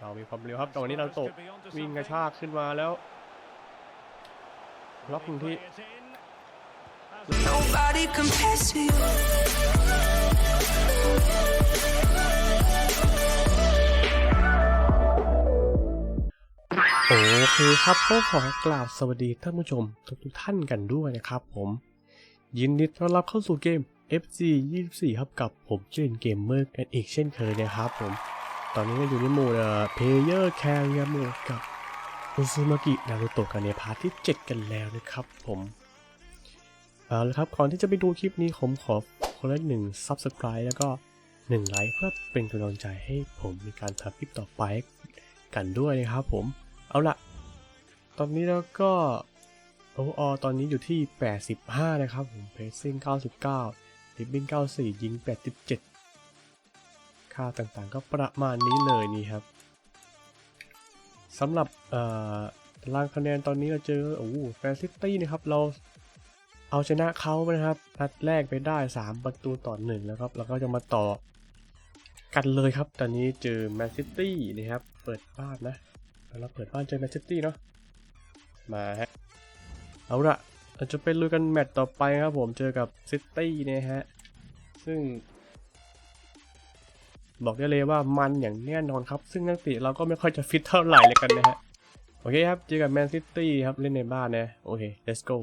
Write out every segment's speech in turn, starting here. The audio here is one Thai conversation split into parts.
เรามีความเร็วครับตอนนี้เราตกวิ่งกระชากขึ้นมาแล้วล็อกหนึ่งที่ Nobody compares to you. โอเคครับก็ขอกราบสวัสดีท่านผู้ชมทุกทุกๆท่านกันด้วยนะครับผม ยินดีต้อนรับเข้าสู่เกม FC 24 ครับกับผมเจนเกมเมอร์กันอีกเช่นเคยนะครับผม ตอนนี้ก็อยู่ในโหมดเพลเยอร์แคร์โหมดกับอุซุมากินารุโตะกันในพาร์ทที่ 7 กันแล้วนะครับผมเอาละครับก่อนที่จะไปดูคลิปนี้ผมขอคนละหนึ่ง Subscribe แล้วก็หนึ่งไลค์เพื่อเป็นกำลังใจให้ผมในการทำคลิปต่อไปกันด้วยนะครับผมเอาละตอนนี้แล้วก็โออตอนนี้อยู่ที่ 85 นะครับผมเพซซิ่ง99 ดิบบิ้ง94 ยิง 87 ค่าต่างๆ ก็ประมาณนี้เลยนี่ครับสำหรับตารางคะแนนตอนนี้เราเจอโอ้แฟนซิตี้นะครับเราเอาชนะเขานะครับนัดแรกไปได้ 3 ประตูต่อหนึ่งแล้วครับ แล้วก็จะมาต่อกันเลยครับ ตอนนี้เจอแมนซิตี้นะครับ เปิดบ้านนะเราเปิดบ้านเจอแมนซิตี้เนาะมาฮะเอาละเราจะไปลุยกันแมตต์ต่อไปครับผมเจอกับซิตี้นะฮะซึ่ง บอกได้เลยว่ามันอย่างแน่นอนครับ ซึ่งนักเตะเราก็ไม่ค่อยจะฟิตเท่าไหร่เลยกันนะฮะ โอเคครับ เจอกับแมนซิตี้ครับ เล่นในบ้านนะ โอเค let's go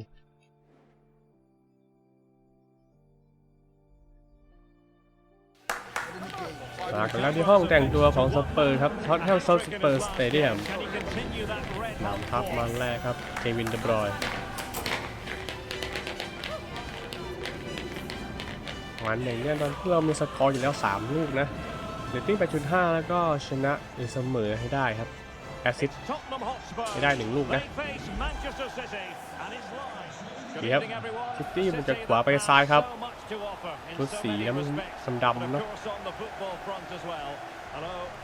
มากันแล้วที่ห้องแต่งตัวของสเปอร์ครับท็อตแฮมเซาสเปอร์สเตเดียมนำทัพมาแรกครับเควินเดบรอยน์วันอย่างนี้ตอนที่เรามีสกอร์อยู่แล้ว 3 ลูกนะ เรตติ้ง 8.5 แล้วก็ชนะหรือเสมอให้ได้ครับ แอสซิสต์ไม่ได้หนึ่งลูกนะดีดีคครัรับบซิซิตี้ตี้มัมันนจะจะขขวาวาไปไปซ้าซ้ายยคครัรับบชุชุดดสีสีแล้วแล้วมัมันนดำๆดำเนาะเนาะ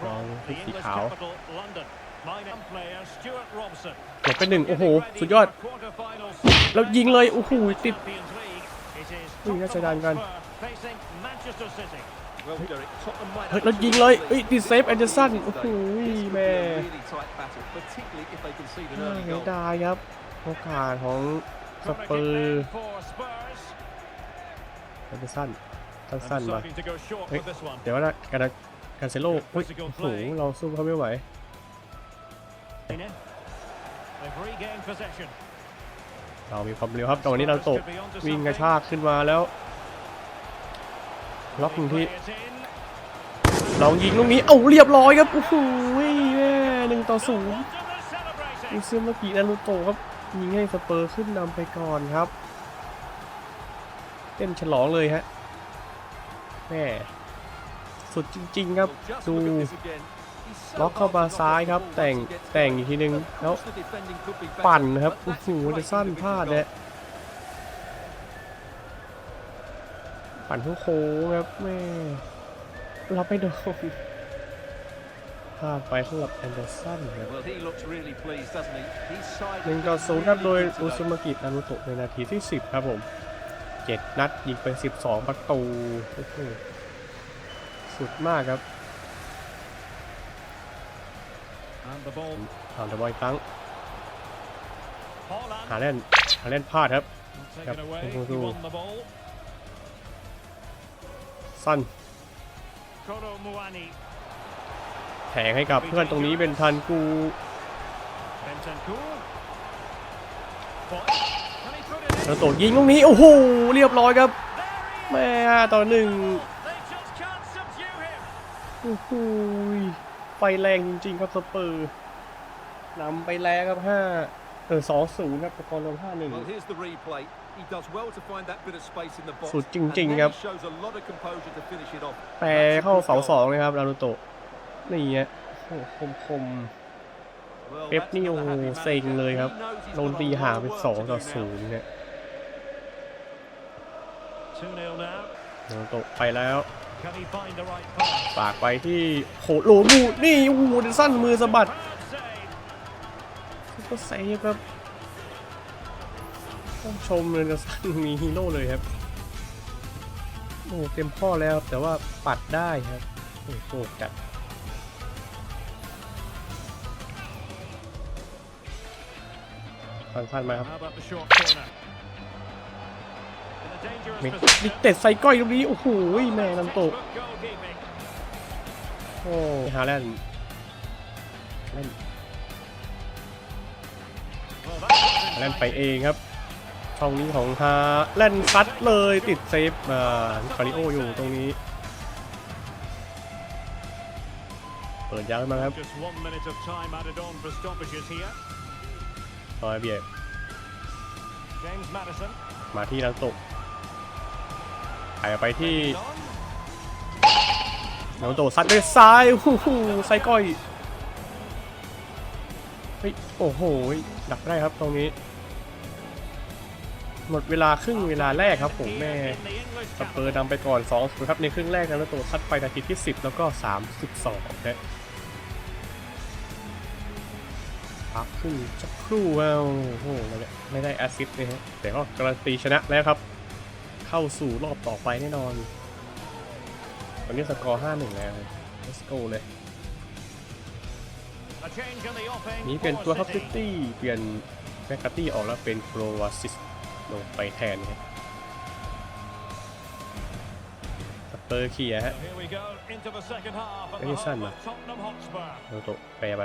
มองชุดสีขาวหลบไปหนึ่งโอ้โห สุดยอดแล้แล้ววยิยิงงเลเลยยโอ้โอ้โหโหติติดดอุ้ยน่าจะดันกัน เฮ้ยแล้วยิงเลยเอ้ยติดเซฟแอนเดอร์สันโอ้โหแม่น่าเสียดายครับโอกาสของสเปอร์แอนเดอร์สันสั้นๆมาเฮ้ยเดี๋ยวนะการการเซโลเฮ้ยโอ้โหเราสู้เขาไม่ไหวเรามีความเร็วครับตอนนี้เราตกวิ่งกระชากขึ้นมาแล้ว ล็อกหนึ่งที่ลองยิงลูกนี้ เอ้าเรียบร้อยครับโอ้โหแม่หนึ่งต่อศูนย์อุซึมากินารุโตครับยิงให้สเปอร์ขึ้นนำไปก่อนครับ เต้นฉลองเลยฮะแม่สุดจริง ๆ ครับดูล็อกเข้ามาซ้ายครับ แต่งแต่งอีกทีนึงแล้วปั่นครับโอ้โหจะสั้นพลาดเนี่ย ปั่นทุกโค้งครับแม่รับไม่โดนพลาดไปสำหรับแอนเดอร์สันครับหนึ่งต่อศูนย์ครับโดยอุซุมากินารุโตะในนาทีที่ 10 ครับผมเจ็ดนัดยิงไป 12 ประตูโอ้โหสุดมากครับผ่านตะบอยครั้งหาเล่นหาเล่นพลาดครับครับโอ้โห สั้นแถงให้กับเพื่อนตรงนี้เป็นทันกูนารุโตะยิงตรงนี้ โอ้โห เรียบร้อยครับ แม่ต่อหนึ่งโอ้โหไฟแรงจริงๆครับสเปอร์นำไปแล้วครับห้าเออสองศูนย์ครับสกอร์รวมห้าหนึ่ง สุดจริงๆครับแปรเข้าเสาสองเลยครับนารุโตะนี่ฮะโอ้โหคมคมๆเป๊ปนี่โอ้โหเซ็งเลยครับโดนตีห่างไปสองต่อศูนย์เนี่ยนารุโตะไปแล้วฝากไปที่โหโลมูนี่โอ้โหเดนสั้นมือสะบัดก็เซฟครับ ต้องชมเลยนะสั้นมีฮีโร่เลยครับ โอ้เต็มข้อแล้วแต่ว่าปัดได้ครับ โอ้โกจัดฟังสั้นมาครับมิดเต็ดใส่ก้อยตรงนี้ โอ้โหแม่นันโตโอ้ฮาแลนด์เลนเล่นไปเองครับ ช่องนี้ของฮาแลนด์ซัดเลยติดเซฟมาคาริโออยู่ตรงนี้ เปิดยาวขึ้นมาครับ Just one minute of time added on for stoppages here. รอยเบียด James Madison. มาที่นันโตะถ่ายไปที่ On. นันโตะซัดด้วยซ้ายโอ้โหไซก้อย เฮ้ย โอ้โห ดักได้ครับตรงนี้ หมดเวลาครึ่งเวลาแรกครับผมแม่ In the English สเปอร์นำไปก่อน2 0ครับในครึ่งแรกนะแล้วตัวซัดไปนาทีที่ 10 แล้วก็ 32นะพักครึ่งสักครู่ว้าวโอ้โหไม่ได้ไม่ได้แอสซิสต์นะฮะแต่ก็การันตีชนะแล้วครับ เข้าสู่รอบต่อไปแน่นอนตอนนี้สกอร์ 5-1 แล้ว let's go เลย A change in the offing นี้เปลี่ยน for ตัวครับซิ City. ตี้เปลี่ยนแมคคาตี้ออกแล้วเป็นโครวาซิส ลงไปแทนครับสเปอร์เคลียร์ฮะ So here we go into the second half at the Ederson home mà. of Tottenham Hotspur. โนโตะแปรไป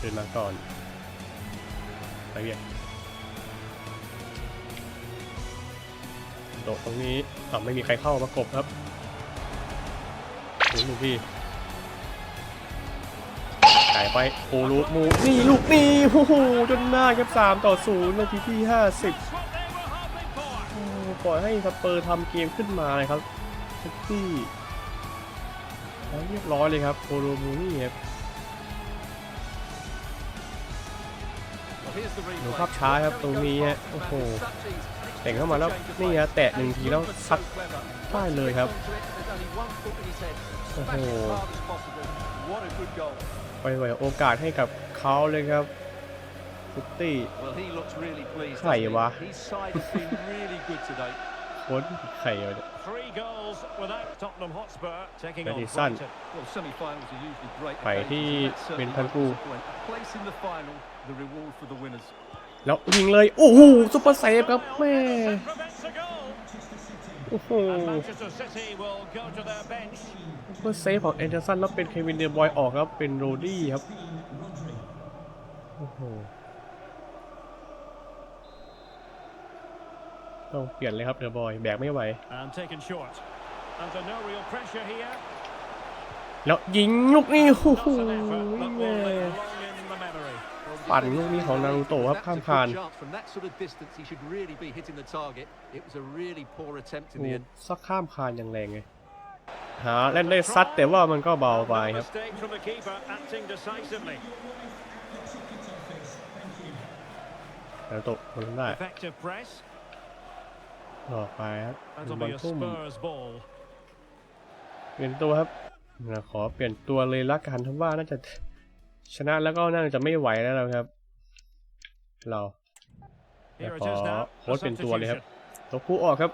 ขึ้นมาก่อนไปเวียกโตะตรงนี้อ่าไม่มีใครเข้าประกบครับดูลูกพี่ ไก่ไปโอลูกมูนี่ลูกนี่โอ้โหจนหน้าครับ3ต่อ0นาทีที่ 50 That's what they were hoping for. โอ้ปล่อยให้สเปอร์ทำเกมขึ้นมาเลยครับซิตี้แล้วเรียบร้อยเลยครับโคโรมูนี่ครับดูภาพช้าครับตรงนี้ฮะโอ้โหแต่งเข้ามาแล้วนี่ฮะแตะหนึ่งทีแล้วซัดได้เลยครับโอ้โห ไปไหวโอกาสให้กับเขาเลยครับซิตี้ใครวะโค้ชไข่เลยเนี่ย Three goals without Tottenham Hotspur taking on Madison. Brighton. ไปที่เป็นพันกู Placing the final, the reward for the winners. แล้วยิงเลย โอ้โหซุปเปอร์เซฟครับแม่ Prevents a goal. โอ้โห And Manchester City will go to their bench. ซุปเปอร์เซฟของแอนเดอร์สันแล้วเป็นเควินเดบอยออกครับเป็นโรดี้ครับโอ้โหต้องเปลี่ยนเลยครับเดอะบอยแบกไม่ไหว And taken short. Under no real pressure here. แล้วยิงลูกนี้โอ้โห Not an effort that แม่ will live long in the memory. ปั่นลูกนี้ของนารูโตะครับ That's ข้าม a คาน good chance. From that sort of distance, he should really be hitting the target. It was a really poor attempt in โอ้ the end. ซักข้ามคานอย่างแรงเลย หาเล่นได้ซัดแต่ว่ามันก็เบาไป No ครับ mistake from the keeper, acting decisively. นารูโตะมันได้ Effective press. ออกไปครับ That'll บอล be a ทุ่ม Spurs ball. เปลี่ยนตัวครับนะขอเปลี่ยนตัวเลยละกันทั้งว่าน่าจะชนะแล้วก็น่าจะไม่ไหวแล้วนะครับ เรา Here it Ủa, is now. ủa, A trên tua đi substitution. ตัวคู่ออกครับ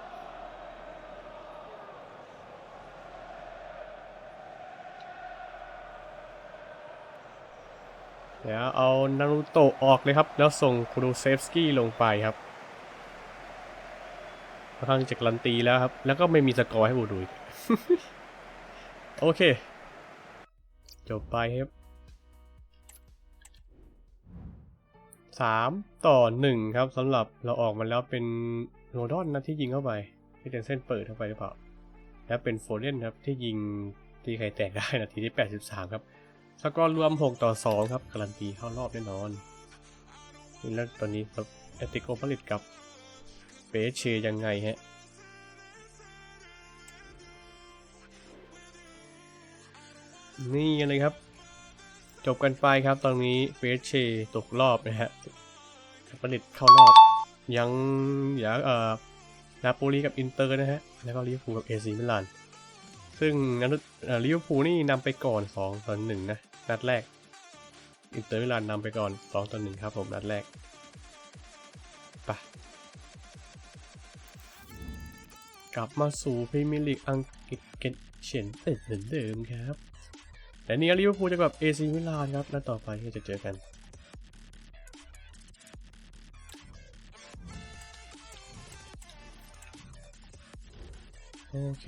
เดี๋ยวเอานารูโตะออกเลยครับ แล้วส่งคูรูเซฟสกี้ลงไปครับค่อนข้างจะการันตีแล้วครับ แล้วก็ไม่มีสกอร์ให้บูดูอีกโอเค จบไปครับสามต่อหนึ่งครับสำหรับเราออกมาแล้วเป็นโรดอนนะที่ยิงเข้าไปที่เป็นเส้นเปิดเข้าไปหรือเปล่า แล้วเป็นโฟเดนครับที่ยิงที่ใครแตกได้นาทีที่83ครับ สกอร์รวม 6 ต่อ 2 ครับ การันตีเข้ารอบแน่นอนนี่แล้วตอนนี้ครับแอติโกผลิตกับเปเชยังไงฮะนี่เลยครับ จบกันไปครับตอนนี้เฟสเชตกรอบนะฮะผลิตเข้ารอบ ยังเหลือเอ่อนาโปลีกับอินเตอร์นะฮะ แล้วก็ลิเวอร์พูลกับเอซีมิลาน ซึ่งนัลิเวอร์พูลนี่นำไปก่อน2ต่อ1นะ นัดแรก อินเตอร์มิลานนำไปก่อน2ต่อ1ครับผมนัดแรกไปกลับมาสู่พรีเมียร์ลีกอังกฤษกันเช่นเหมือนเดิมครับแต่นี่ลิเวอร์พูลจะกับเอซีมิลานครับนัดต่อไปที่จะเจอกันโอเค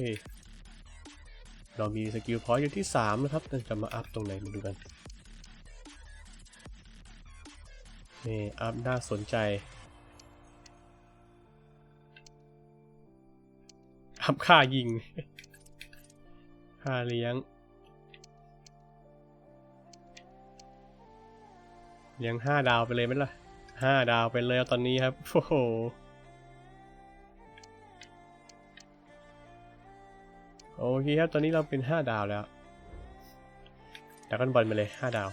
เรามีสกิลพอยต์อยู่ที่ 3 นะครับเราจะมาอัพตรงไหนมาดูกัน นี่อัพน่าสนใจ อัพค่ายิง ค่าเลี้ยง เลี้ยงห้าดาวไปเลยไหมล่ะห้าดาวไปเลยตอนนี้ครับ โอ้โห เคครับ ตอนนี้เราเป็นห้าดาวแล้วดรากันบอลไปเลยห้าดาว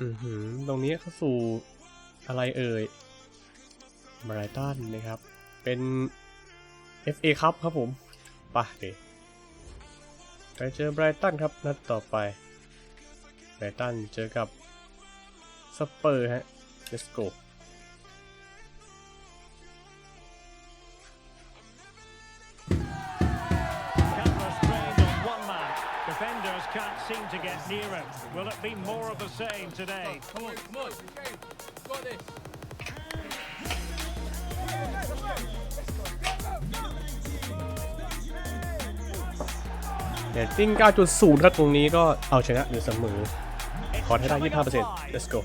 อือหือ ตรงนี้เข้าสู่อะไรเอ่ยบรตันนะครับ เป็น FA ครับครับผมไปะเดไปเจอไบรตันครับ นัดต่อไปไบรตันเจอกับสเปอร์ฮะ let's go near him. Will it be more of the same today? Come on, come on. Got this. เรตติ้ง9.0 ครับตรงนี้ก็เอาชนะอยู่เสมอ ขอให้ได้ 25% let's go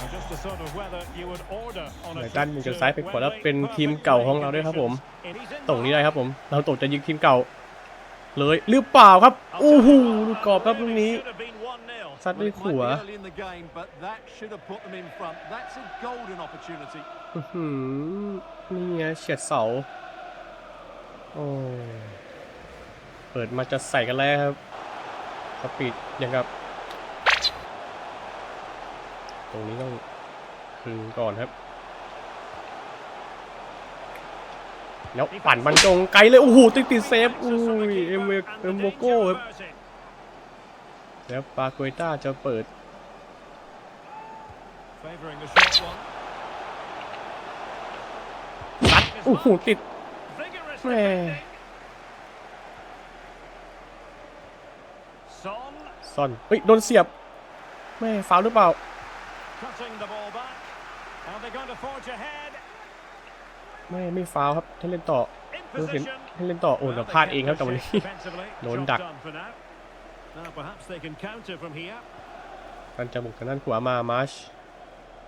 And just the sort of weather you would order on a ไบรตัน trip มี to จุดซ้ายไปขวาแล้ว where เป็น they ทีม perfectly เก่าของเราด้วยครับผม It is in ตรงนี้ the ได้ครับผม เราตกจะยิงทีมเก่า เลยหรือเปล่าครับโอ้โหลูกกรอบครับลูกนี้ Should have been 1-0. ซัด Well, ด้วย it might ขัว be early in the game, but that should have put them in front. That's a golden opportunity. อื้อหือนี่ไงเฉียดเสาโอ้เปิดมาจะใส่กันแล้วครับสปีดยังกับ ตรงนี้ต้องคืนก่อนครับ แล้วปั่นบรรงไกลเลยโอ้โหติดติดเซฟอุ้ยเอ็มเวเอ็มโมโก้ครับแล้วปาโกต้าจะเปิด Favouring the short one. ซัดโอ้โหติดแม่ซ่อนเฮ้ยโดนเสียบแม่ฟาวหรือเปล่า ไม่ไม่ฟาวล์ครับถ้าเล่นต่อ In เออเห็น position. ให้เล่นต่อโอ้ Well, เดี๋ยว they พลาด kept เองครับ their แต่วันนี้ shape defensively. โดน Job ดัก done for now. Now perhaps they can counter from here. กันจะบุกทางด้านขวามามาร์ช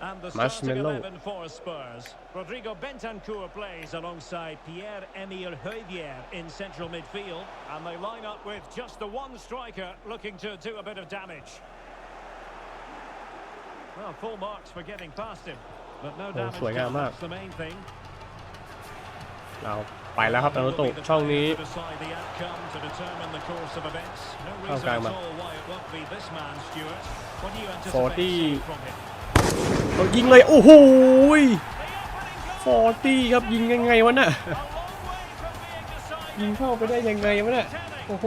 And the starting Marshmallow. 11 for Spurs. Rodrigo Bentancur plays alongside Pierre-Emile Højbjerg in central midfield. And they line up with just the one striker looking to do a bit of damage. Well, full marks for getting past him. But no damage สวยงาม done, มาก เราไปแล้วครับนารุโตะ Will be the ช่องนี้ players to decide the outcome to determine the course of events. No reason at กลางมา all why it won't be this man, Stuart. What do you 40 anticipate seeing from him? เรายิงเลย โอ้โหย The opening goal! ฟอร์ตี้ครับยิงยังไงวะน่ะ A long way from being decided. ยิงเข้าไปได้ยังไงวะน่ะ Tenning. โอ้โห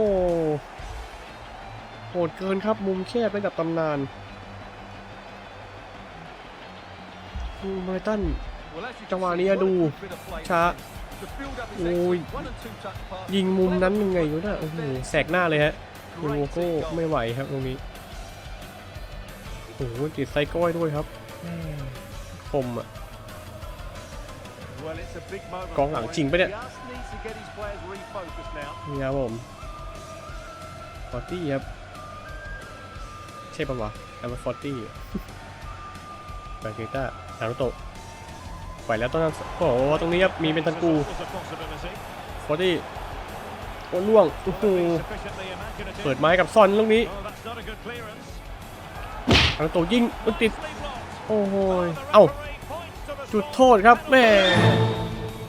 โหดเกินครับมุมแคบระดับตำนานอืมไบรตัน Well, as you can จังหวะ see, นี้ what a ดู good bit of play ช้า The build-up is โอ้ยยิงมุมนั้นยังไงวะน่ะโอ้โหแสกหน้าเลยฮะคุโวโก้ไม่ไหวครับตรงนี้โอ้โหติดไซก้อยด้วยครับแม่คมอะกองหลังจริงปะเนี่ยนี่ครับผมฟอร์ตี้ครับใช่ปะวะอันมาฟอร์ตี้แบาเกต้านารุโตะ ไปแล้วตรงโอ้โหตรงนี้ครับมีเป็นทันกูฟอร์ตี้โอ้ล่วงโอ้โหเปิดไม้กับซอนลูกนี้ Oh, that's not a good clearance. นารุโตะยิงติด โอ้โหเอ้าจุดโทษครับแม่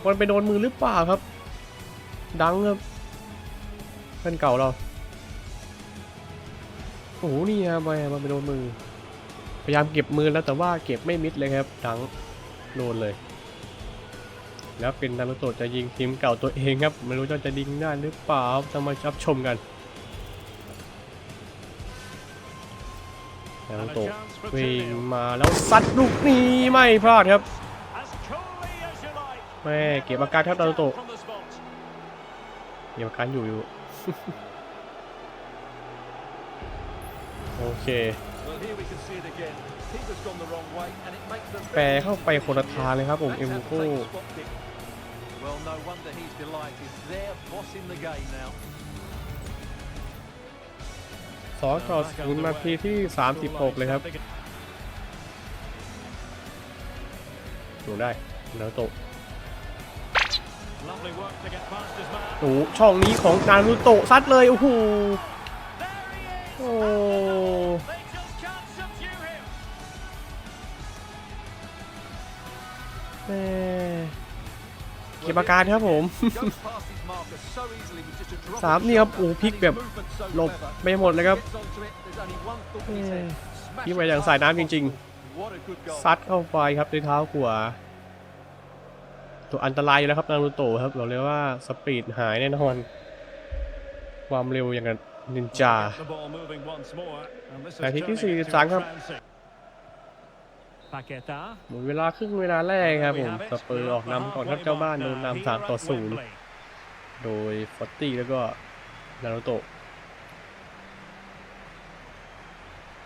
มันไปโดนมือหรือเปล่าครับ ดังครับเพื่อนเก่าเราโอ้โหนี่ครับไปมันไปโดนมือ พยายามเก็บมือแล้วแต่ว่าเก็บไม่มิดเลยครับ ดังโดนเลย แล้วเป็นนารุโตะจะยิงทีมเก่าตัวเองครับไม่รู้จะยิงได้หรือเปล่าต้องมารับชมกันนารุโตะวิ่งมาแล้วซัดลูกนี้ไม่พลาดครับแม่เก็บอาการครับนารุโตะเก็บอาการอยู่อยู่โอเคแปรเข้าไปคนละทางเลยครับผมเอ็มโก้ Well, no wonder he's delighted. They're bossing the game now. สองต่อศูนย์นาทีที่ 36 เลยครับดูได้นารูโตะ Lovely work to get past his man. โอ้โหช่องนี้ของนารูโตะซัดเลยโอ้โห There he is. โอ้ They just can't subdue him. แม่ ก็บาการครับผม สามนี่ครับโอ้พลิกแบบหลบไม่หมดเลยครับพลิกไปอย่างสายน้ำจริงๆ ซัดเข้าไปครับด้วยเท้าขวาตัวอันตรายอยู่แล้วครับนารูโตะครับเราเรียกว่าสปีดหายแน่นอน ความเร็วอย่างนินจาแต่ที่ที่สี่สามครับ หมดเวลาครึ่งเวลาแรกครับผมสเปอร์ออกนำก่อนครับเจ้าบ้านโดนนำสามต่อศูนย์โดยฟอตตี้แล้วก็นารูโตะ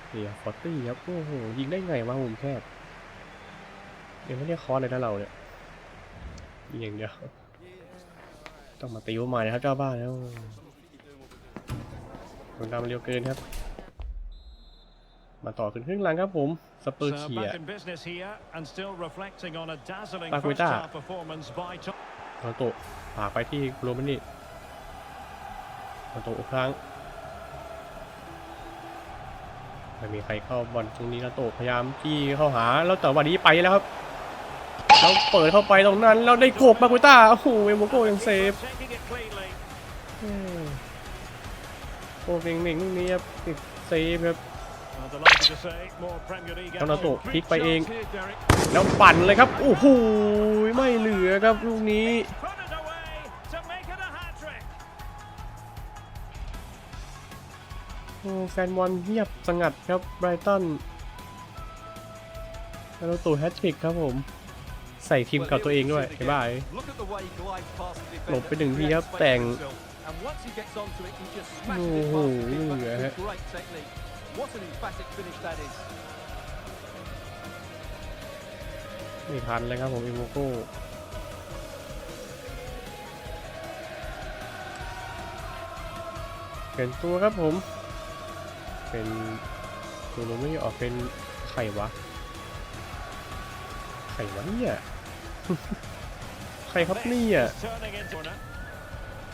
เดี๋ยวฟอตตี้ครับโอ้โหยิงได้ไงวะมุมแคบยังไม่ได้คอสเลยนะเราเนี่ยยิงอย่างเดียวต้องมาตีวใหม่นะครับเจ้าบ้านแล้วโดนนำเร็วเกินครับ มาต่อขึ้นครึ่งหลังครับผม สเปอร์ So เขีย back in business here and still reflecting on a dazzling Paqueta. first half performance by Top. นาโตะผากไปที่โรมานี่นาโตะอีกครั้งไม่มีใครเข้าบอลตรงนี้นาโตะพยายามที่เข้าหาแล้วแต่วันนี้ไปแล้วครับแล้วเปิดเข้าไปตรงนั้นแล้วได้โขกมาคุต้าโอ้โหเอโมโกยังเซฟ Taking it cleanly. อืมโอ้เม่งเม่งๆลูกนี้ครับติดเซฟครับ Well, delighted to say, more Premier League at เอานาโตะ home. พลิกไปเอง Chance here, Derek. แล้วปั่นเลยครับ โอ้โหไม่เหลือครับลูกนี้ Put it away to make it a hat-trick. โอ้แฟนบอลเงียบสงัดครับไบรตันแล้วตัวแฮตทริกครับผมใส่ทีม Well, กับตัวเอง here we ด้วย see it เห็นป่ะ again. Look at the way he glides past the defender. หลบไปหนึ่งทีครับ Creates space แต่ง for himself. And once he gets onto it, he just smashes it โอ้โห past the keeper เหลือ with ฮะ great technique. What an emphatic finish that is. ไม่ทันเลยครับผมเอโมโก้เปลี่ยนตัวครับผม เป็นตัวโนไม่ออกเป็นไข่วะ ไข่วะเนี่ย ใครครับเนี่ย This is turning into corner.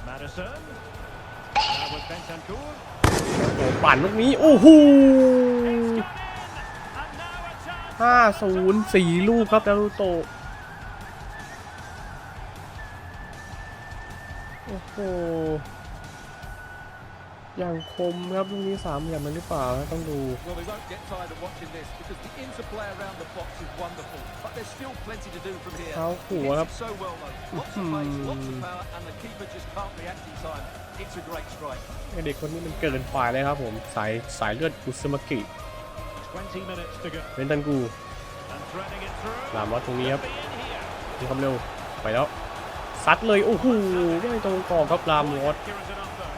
Madison. Now with Bentancur. โอ้ปั่นลูกนี้ โอ้โห It's gone in. And now a chance. ห้าศูนย์สี่ลูกครับนารูโตะโอ้โหอย่างคมครับลูกนี้สามเหลี่ยมมันหรือเปล่านะต้องดู Well, we won't get tired of watching this because the interplay around the box is wonderful. But there's still plenty to do from here. เท้า He ขัว hits ครับ it so well though. Lots of pace, lots of power, and the keeper just can't react in time. It's a great strike. ไอ้เด็กคนนี้มันเกินฝ่ายเลยครับผม สายสายเลือดกุสมากิ20 minutes to go. เวนตันกู And threading it through. ลามวัดตรงนี้ครับ Be in here. มีความเร็วไปแล้วซัดเลยโอ้โหไม่ตรงกรอบครับลามวัด Accurate enough though.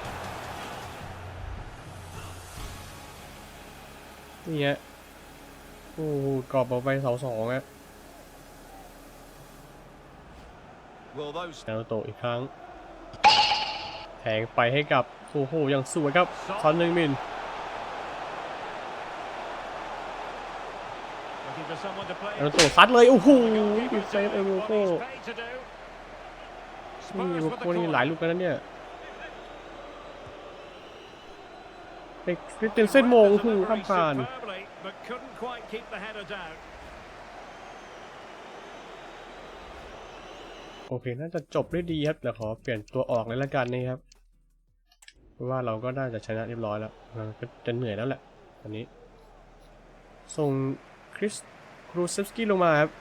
นี่ฮะโอ้โหกรอบออกไปเสาสองอะ Well, those นารูโตะอีกครั้งแท งไปให้กับโอ้โหอย่างสวยครับซอนนึงมิน Looking for someone to play. นารูโตซัดเลยโอ้โหปิดเซฟเอโมโก้นี่เอโมโก้นี่หลายลูกกันนะเนี่ยไปคริสเตนเส้นโมงโอ้โหูข้ามผ่านโอเค น่าจะจบได้ดีครับเดี๋ยวขอเปลี่ยนตัวออกเลยละกันนะครับ ว่าเราก็น่าจะชนะเรียบร้อยแล้วก็จะเหนื่อยแล้วแหละตอนนี้ ส่งคริสครูเซฟสกี้ลงมาครับ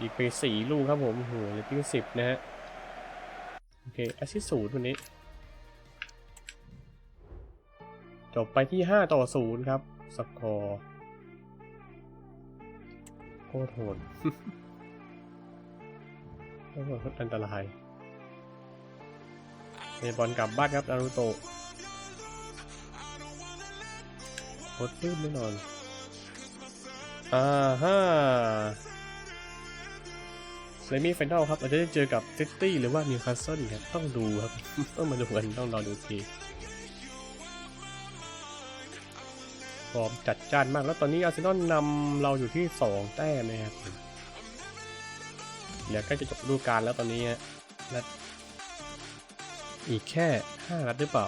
อีกไปสี่ลูกครับผมโอ้โหเลตติ้งสิบนะฮะ โอเคแอสซิสศูนย์วันนี้ จบไปที่5ต่อ0ครับ สกอร์โคตรโหดโคตรอันตราย เตะบอลกลับบ้านครับนารูโตะโคตรตื้นแน่นอน อ่าฮ่าเซมิไฟนอลครับ อาจจะได้เจอกับซิตี้หรือว่านิวคาสเซิลครับ ต้องดูครับ ต้องมาดูกัน ต้องรอดูอีกทีฟอร์มจัดจ้านมาก แล้วตอนนี้อาร์เซนอลนำเราอยู่ที่ 2 แต้มนะครับเดี๋ยวใกล้จะจบฤดูกาลแล้วตอนนี้ฮะนัด อีกแค่ 5 นัดหรือเปล่า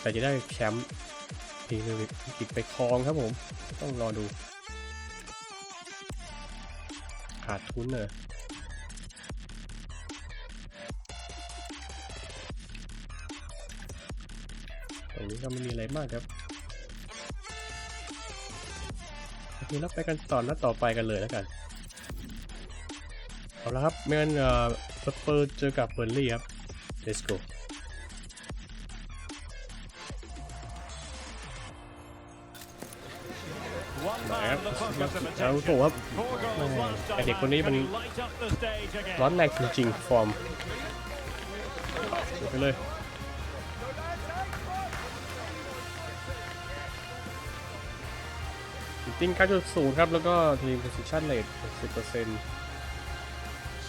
แต่จะได้แชมป์พรีเมร์ลีกอังกฤษไปครองครับผม ต้องรอดู ขาดทุนเนอะตรงนี้ก็ไม่มีอะไรมากครับโอเคแล้วไปกันต่อนัดต่อไปกันเลยแล้วกันเอาละครับไม่งั้นเอ่อสเปอร์เจอกับเบอร์ลี่ครับ let's go One ไหน man ครับ the focus of แล้ว attention. โถูกครับ Four goals last ไอ time เด็กคนนี้มัน out to light up the stage again. ร้อนแรงจริงๆ ฟอร์มเดี๋ยวไปเลยจริง9.0 ครับ แล้วก็ทีม position rate 60%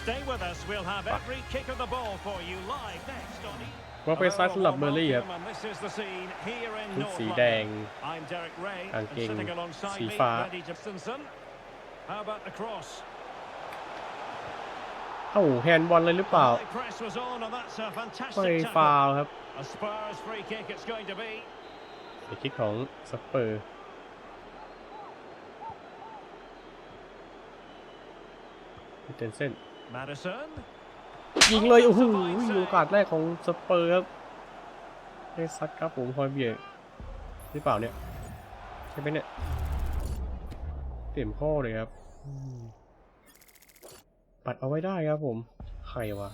Stay with us. We'll have every kick of the ball for you live next on E. ว่าไปซัดสำหรับเบอร์ลี่ครับ And this is the scene here in ชุด North สี London. แดง I'm Derek Ray, กาง and เกง sitting alongside สี me, ฟ้า ready to Stinson. How about the cross? เอ้าแฮนด์บอลเลยหรือเปล่า High press was on, and that's a ไม่ fantastic ฟาว tackle. ครับ A Spurs free kick it's going to be. ในคิกของสเปอร์เจนเซ่น Madison. ยิงเลยโอ้โหโอกาสแรกของสเปอร์ครับได้ซัดครับผมพอยเบียร์หรือเปล่าเนี่ยใช่ไหมเนี่ยเต็มข้อเลยครับอืมปัดเอาไว้ได้ครับผม ใครวะ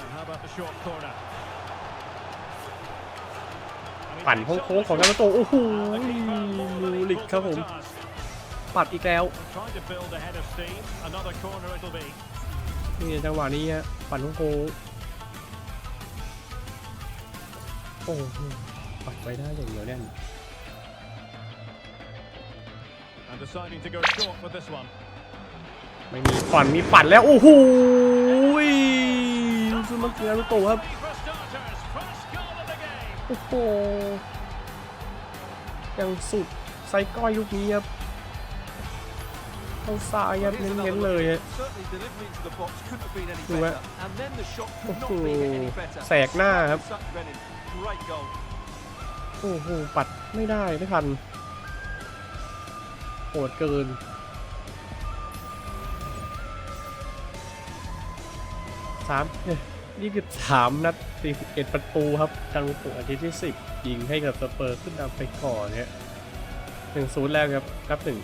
Uh, how about the short corner? And he ปั่น takes โค้ง on ๆของ the กาโตโอ้โห And the keeper more than ลิก equal ครับ to ผ the ม task. ปัดอีกแล้ว Trying to build ahead of steam. Another corner it'll be. นี่จังหวะนี้ฮะปั่นโค้งๆโอ้โหปัดไปได้อย่างเดียวแน่น And deciding to go short with this one. ไม่มีปั่นมีปั่นแล้ว โอ้โหซูมาเกียรุโตะครับ For starters, first goal of the game. โอ้โหยังสุดไซก้อยลูกนี้ครับ เข้าซ้ายคบเน้นๆเลยดูว่าโอ้โหแสกหน้าครับโอ้โหปัดไม่ได้ไม่ทันโหดเกินสามเนี่ยคือสามนัดสี่สิบเอ็ดประตูครับจังหวะอาทิตย์ที่สิบยิงให้กับสเปอร์ขึ้นนำไปก่อนเนี่ยหนึ่งศูนย์แรกครับครับหนึ่ง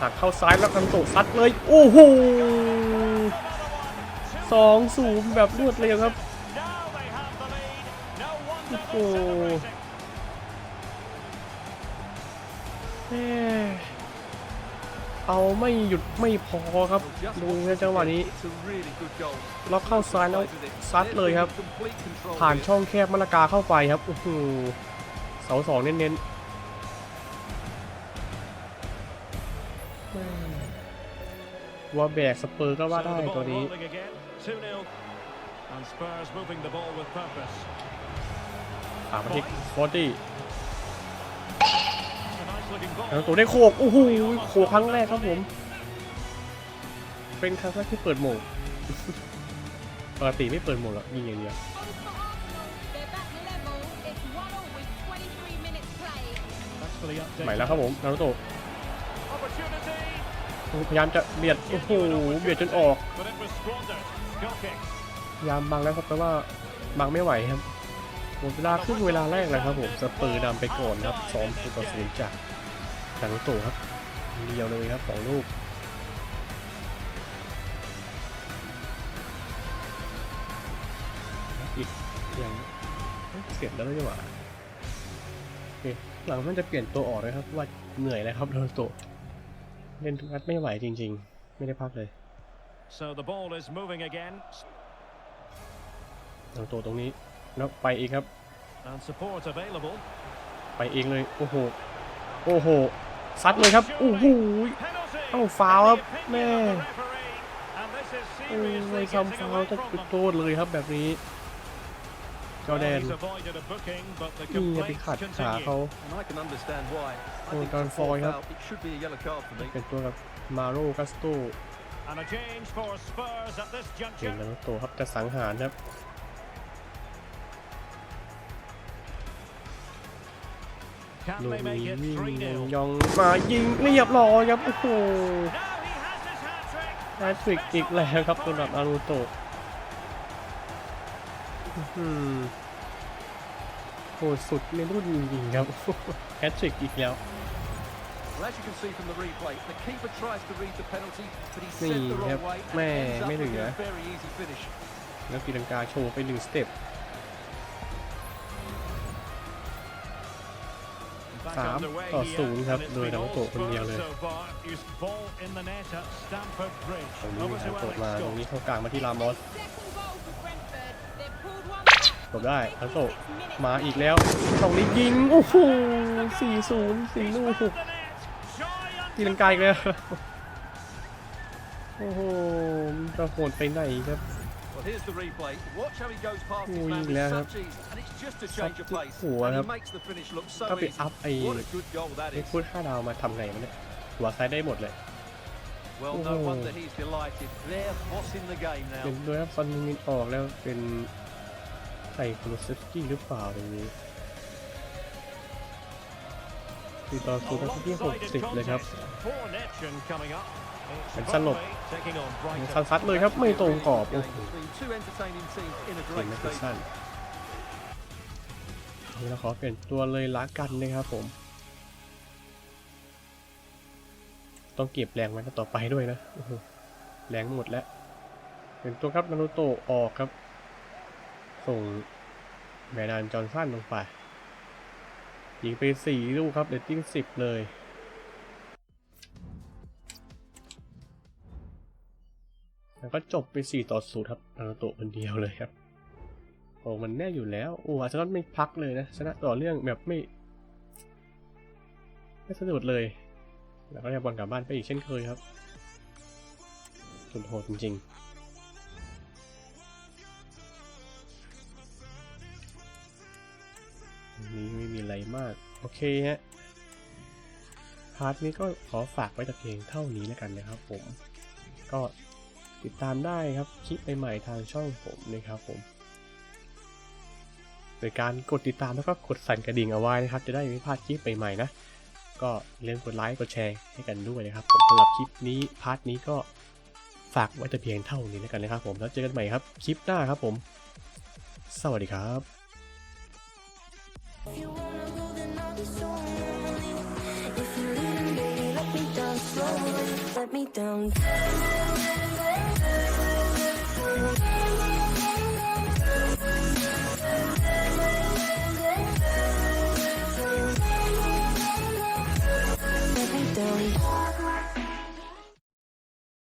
หักเข้าซ้ายแล้วคันโตซัดเลย โอ้โหสองศูนย์แบบรวดเร็วครับ Now they have the lead. No wonder Ồ. they're celebrating. แม่เอาไม่หยุดไม่พอครับดู watch นจังหวะนี้ล็อกเข้าซ้ายแล้วซัดเลยครับ ผ่านช่องแคบมะละกาเข้าไปครับโอ้โหเสาสองเน้นๆ ว่าแบกสเปอร์ก็ว่า So ได้ the ตัว ball นี้ rolling again. 2-0. And Spurs moving the ball with purpose. ถามมาที่ฟอร์ตี้ It's a nice looking แล้ว ball. ตัวได้โขกโอ้โหโขกครั้งแรกครับผม เป็นครั้งแรกที่เปิดโหมดปกติไม่เปิดโหมดหรอกยิงอย่างเดียว Goal for Arsenal. They're back level. It's 1-0 with 23 minutes played. Thanks for the update. ใหม่แล้วครับผมนารุโตะ Opportunity. พยายามจะเบียด โอ้โห เบียดจนออก พยายามบังแล้วครับแต่ว่าบังไม่ไหวครับหมดเวลาครึ่งเวลาแรกแล้วครับผมสเปอร์นำไปก่อนครับซ้อมตัวศูนย์จากนารุโตครับเดียวเลยครับสองลูกอีกอย่างเสียบแล้วไม่ใช่หว่าหลังมันจะเปลี่ยนตัวออกเลยครับเพราะว่าเหนื่อยแล้วครับโดนโต เล่นทุกนัดไม่ไหวจริง ๆ ไม่ได้พักเลย So the ball is moving again. ทางตัวตรงนี้แล้วไปเองครับ And support available. ไปเองเลย โอ้โห โอ้โห ซัดเลยครับ โอ้โห Penalty. เอ้าฟาวล์ครับ And the แม่ opinion of the referee. And this is โอ้ seriously ย getting ทำฟาว away ล์จะ from จุด them. โทษเลยครับแบบนี้ จอ Well, แดน he's avoided a booking, but the นี่อย่าไป complaints ขัดขาเขา continue. And I can understand why. I Oh, think don't it's a fall, foul yeah. foul. It should be a yellow card for me. เป็นตัวกับมาโรกัสโต And a change for Spurs at this เกม juncture. นารุโตะครับจะสังหารครับ Can ลูก they นี้ make it วิ่ง3 0ยองมายิงเรียบร้อยครับ โอ้โห Now he has his hat trick. แฮตทริกอีกแล้วครับสำหรับนารูโตะอื้อหือ โหสุดในรุ่นจริงๆครับแฮตทริกอีกแล้ว Well, as you can see from the replay, the keeper tries to read the penalty, but he's Ni, sent the yep. wrong way and Mẹ, ends up mấy with đừng a vậy? very easy finish. แล้วตีลังกาโชว์ไปหนึ่งสเต็ป Back Tám underway ต่อ here, ศูนย์ครับ and it's โดย been นา all รุโตะคนเดียว Spurs เลย so far. His ball in the net at Stamford Bridge. ตรงนี้ Over นา to รุโตะ Alex มาตรง Scott. นี้เข้ากลางมาที่รามอส จบได้นารุโตะ26 minutes มาอีกแล้วตรงนี้ยิง โอ้โหสี่ศูนย์สี่ He's ลู found ก the net. Joy ตีลังกาอีกแล้วโอ้โหมันจะโหดไปไหนครับ Well, here's the replay. Watch how he goes past his Ui, man with lẹ hả? such ease, and it's just a change of pace. Ủa, And he hả? makes the finish look so ถ้าไป easy. อัพไอ้ What a good goal that ไอ้ is. พูดห้าดาวมาทำไงมันเนี่ยหัวซ้ายได้หมดเลย Well, no Oh. wonder he's delighted. They're bossing the game เป็น now. ด้วยครับซอนมินออกแล้วเป็น ใส่โคลเซฟกี้หรือเปล่าตรงนี้ตีต่อ A ศูนย์ที่หก lopsided สิบเลยครับ contest. Poor Netchen coming up. It's Mình săn lục. Burnley taking on ซันซัดเลยครับไม่ตรงกรอบโอ้โหไม่เกม great แมคคิ state. สันนี่เราขอเปลี่ยนตัวเลยละกันนะครับผม ต้องเก็บแรงไว้ต่อไปด้วยนะแรงหมดแล้ว เป็นตัวครับนารูโตะออกครับ ส่งแบรนดานจอห์นสันลงไป ยิงไปสี่ลูกครับเดตติ้งสิบเลยแล้วก็จบไปสี่ต่อศูนย์ครับนารูโตะคนเดียวเลยครับ โอ้มันแน่อยู่แล้ว โอ้อาร์เซนอลไม่พักเลยนะ ชนะต่อเรื่องแบบไม่ ไม่สะดุดเลย แล้วก็ได้บอลกลับบ้านไปอีกเช่นเคยครับสุดโหดจริงๆ นี้ไม่มีอะไรมาก โอเคฮะ พาร์ทนี้ก็ขอฝากไว้แต่เพียงเท่านี้แล้วกันนะครับผม ก็ติดตามได้ครับคลิปใหม่ๆทางช่องผมนะครับผม โดยการกดติดตามแล้วก็กดสั่นกระดิ่งเอาไว้นะครับ จะได้ไม่พลาดคลิปใหม่ๆนะ ก็อย่าลืมกดไลค์กดแชร์ให้กันด้วยนะครับผมสำหรับคลิปนี้พาร์ทนี้ก็ฝากไว้แต่เพียงเท่านี้แล้วกันนะครับผมแล้วเจอกันใหม่ครับคลิปหน้าครับผม สวัสดีครับ If you're leaving, baby, let me down slowly. Let me down.